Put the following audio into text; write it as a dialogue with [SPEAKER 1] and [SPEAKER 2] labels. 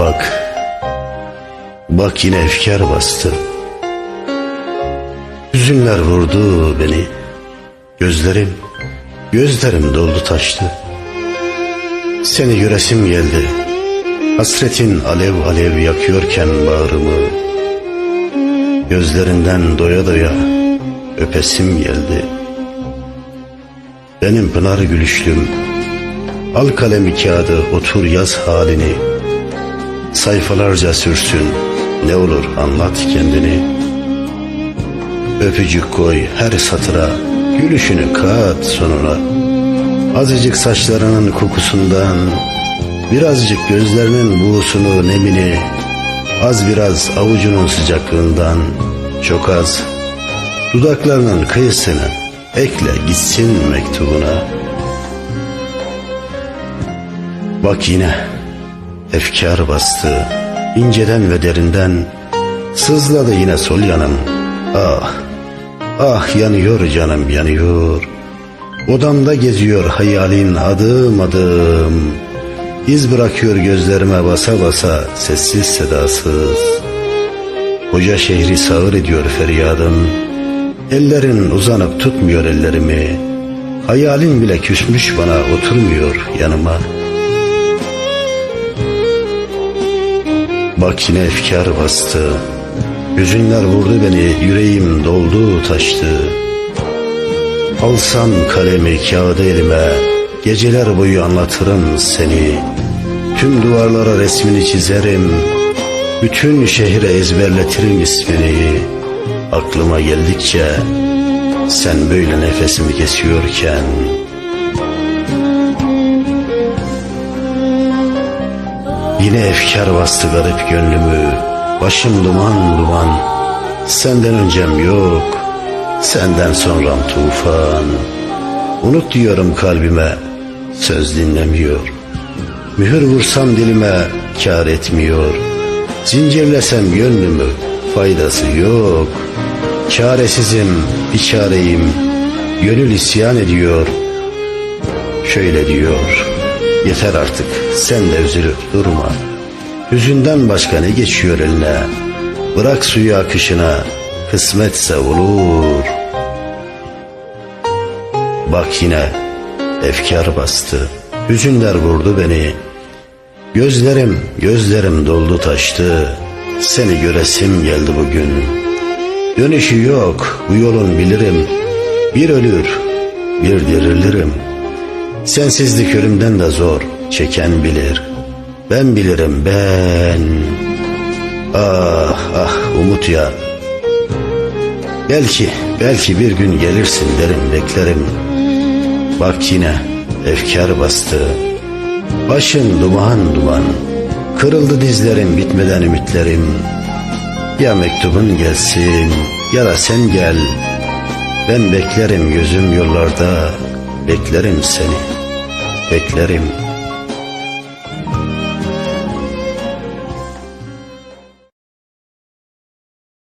[SPEAKER 1] Bak, bak yine efkar bastı. Hüzünler vurdu beni. Gözlerim, gözlerim doldu taştı. Seni göresim geldi. Hasretin alev alev yakıyorken bağrımı. Gözlerinden doya doya öpesim geldi. Benim pınar gülüşlüm, al kalemi kağıdı otur yaz halini. Sayfalarca sürsün, ne olur anlat kendini. Öpücük koy her satıra, gülüşünü kat sonuna. Azıcık saçlarının kokusundan, birazcık gözlerinin buğusunu nemini, az biraz avucunun sıcaklığından, çok az dudaklarının kıyısını ekle gitsin mektubuna. Bak yine efkar bastı, inceden ve derinden sızladı yine sol yanım. Ah, ah yanıyor canım yanıyor. Odamda geziyor hayalin adım adım. İz bırakıyor gözlerime basa basa sessiz sedasız. Koca şehri sağır ediyor feryadım. Ellerin uzanıp tutmuyor ellerimi. Hayalin bile küsmüş bana oturmuyor yanıma. Bak yine efkar bastı. Hüzünler vurdu beni, yüreğim doldu taştı. Alsam kalemi kağıdı elime, geceler boyu anlatırım seni. Tüm duvarlara resmini çizerim, bütün şehre ezberletirim ismini. Aklıma geldikçe sen böyle nefesimi kesiyorken Yine efkar bastı garip gönlümü. Başım duman duman. Senden öncem yok. Senden sonram tufan. Unut diyorum kalbime. Söz dinlemiyor. Mühür vursam dilime kar etmiyor. Zincirlesem gönlümü faydası yok. Çaresizim bir çareyim. Gönül isyan ediyor. Şöyle diyor Yeter artık. Sen de üzülüp durma. Hüzünden başka ne geçiyor eline? Bırak suyu akışına. Kısmetse olur. Bak yine. Efkar bastı. Hüzünler vurdu beni. Gözlerim gözlerim doldu taştı. Seni göresim geldi bugün. Dönüşü yok. Bu yolun bilirim. Bir ölür bir dirilirim Sensizlik ölümden de zor çeken bilir. Ben bilirim ben. Ah ah umut ya. Belki belki bir gün gelirsin derim beklerim. Bak yine efkar bastı. Başın duman duman. Kırıldı dizlerim bitmeden ümitlerim. Ya mektubun gelsin ya da sen gel. Ben beklerim gözüm yollarda Beklerim seni. Beklerim